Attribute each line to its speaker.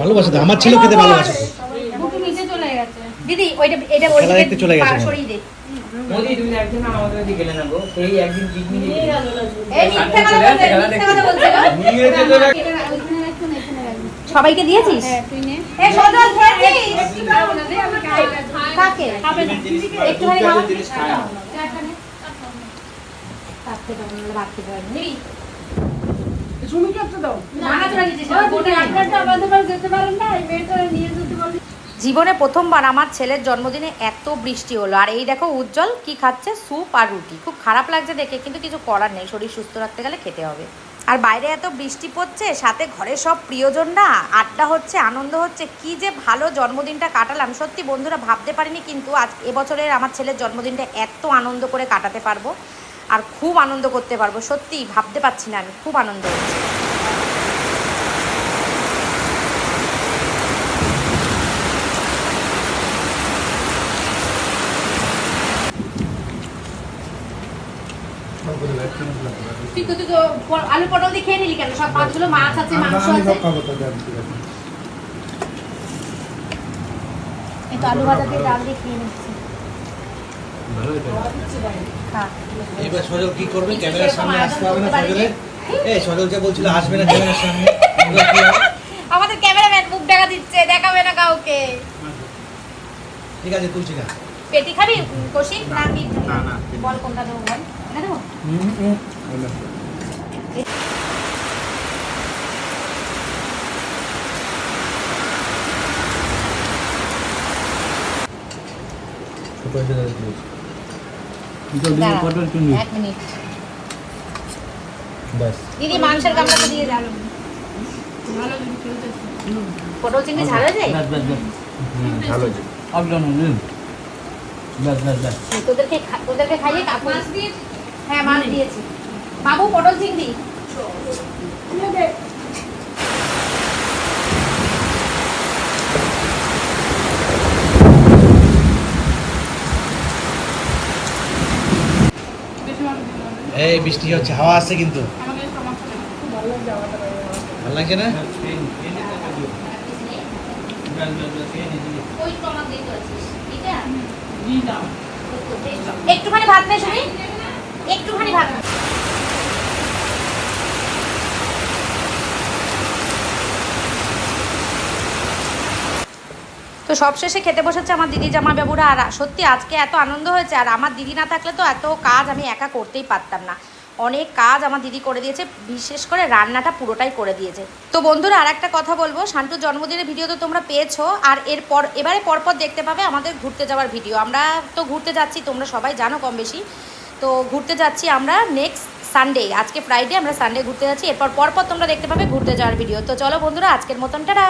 Speaker 1: ভালোবাসে আমার ছেলে খেতে ভালোবাসে।
Speaker 2: বুকু নিচে চলে গেছে।
Speaker 3: দিদি ওইটা এটা
Speaker 1: দেখতে চলে গেছে।
Speaker 3: পা। সরিয়ে দে।
Speaker 4: মোদি তুমি একদিন আমাদের ওদিকে গেলে না গো? সেই একদিন পিকনিকে
Speaker 3: এই মিথ্যা কথা বলছে মিথ্যা কথা বলছে।
Speaker 4: নিয়ে যেতে না
Speaker 2: এটা ওইখানে রাখছো না এখানে রাখবি
Speaker 3: সবাইকে দিয়েছিস?
Speaker 2: হ্যাঁ
Speaker 3: সজল খেয়েছিস। কাকে একটুখানি খাওয়া। তার থেকে।
Speaker 2: একটা দাও। যেতে পারেন না, এই মেয়েটা নিয়ে যেতে।
Speaker 3: জীবনে প্রথমবার আমার ছেলের জন্মদিনে এত বৃষ্টি হলো। আর এই দেখো উজ্জ্বল কি খাচ্ছে? স্যুপ আর রুটি। খুব খারাপ লাগছে দেখে কিন্তু কিছু করার নেই। শরীর সুস্থ রাখতে গেলে খেতে হবে। আর বাইরে এত বৃষ্টি পড়ছে সাথে ঘরে সব প্রিয়জন না আড্ডা হচ্ছে আনন্দ হচ্ছে। কি যে ভালো জন্মদিনটা কাটালাম। সত্যি বন্ধুরা ভাবতে পারিনি কিন্তু আজ এবছরের আমার ছেলের জন্মদিনটা এত আনন্দ করে কাটাতে পারব। আর খুব আনন্দ করতে পারব। সত্যি ভাবতে পারছি না আমি খুব আনন্দ হচ্ছে। তুই তো তুই তো আলু পটল দিয়ে খেয়ে নিলি কেন? সব মাছগুলো মাছ আছে মাংস আছে। এই তো আলু ভাজা দিয়ে ডাল দিয়ে খেয়ে নিচ্ছি।
Speaker 1: এবার সজল কি করবে? ক্যামেরার সামনে আসতে হবে না সজলের? এই। সজল যে বলছিল আসবে না ক্যামেরার সামনে?
Speaker 3: আমাদের ক্যামেরাম্যান মুখ দেখা দিচ্ছে দেখাবে না কাউকে।
Speaker 1: ঠিক আছে তুলছি না।
Speaker 3: পেটি খাবি? কষি? না কি?
Speaker 1: না, না,
Speaker 3: বল কোনটা দেবো বল। এটা দেবো? দাঁড়া, এক মিনিট।
Speaker 1: ব্যাস।
Speaker 3: দিদি মাংসের গামলাটা দিয়ে দাও।
Speaker 2: ভালো
Speaker 3: পটল চিংড়ি ঝাল হয়ে যায়
Speaker 1: ভালো হয়েছে।
Speaker 3: তোদেরকে তোদেরকে খাইয়ে কাকু হ্যাঁ মাছ দিয়েছি। বাবু পটল চিংড়ি
Speaker 2: বেশি মাংস দিতে হবে।
Speaker 1: এই বৃষ্টি হচ্ছে হাওয়া আছে কিন্তু।
Speaker 2: ভালো লাগছে
Speaker 1: না।
Speaker 3: একটুখানি ভাত নে শুনি একটুখানি ভাত নে। তো সবশেষে খেতে বসেছে আমার দিদি জামা বাবুরা। আর সত্যি আজকে এত আনন্দ হয়েছে, আর আমার দিদি না থাকলে তো এত কাজ আমি একা করতেই পারতাম না। অনেক কাজ আমার দিদি করে দিয়েছে, বিশেষ করে রান্নাটা পুরোটাই করে দিয়েছে। তো বন্ধুরা আর একটা কথা বলব শান্তুর জন্মদিনের ভিডিও তো তোমরা পেয়েছ, আর এরপর, এবারে পরপর দেখতে পাবে আমাদের ঘুরতে যাওয়ার ভিডিও। আমরা তো ঘুরতে যাচ্ছি, তোমরা সবাই জানো কম বেশি। তো ঘুরতে যাচ্ছি আমরা নেক্সট সানডে আজকে ফ্রাইডে আমরা সানডে ঘুরতে যাচ্ছি, এরপর পরপর তোমরা দেখতে পাবে ঘুরতে যাওয়ার ভিডিও। তো চলো বন্ধুরা, আজকের মতন, টাটা!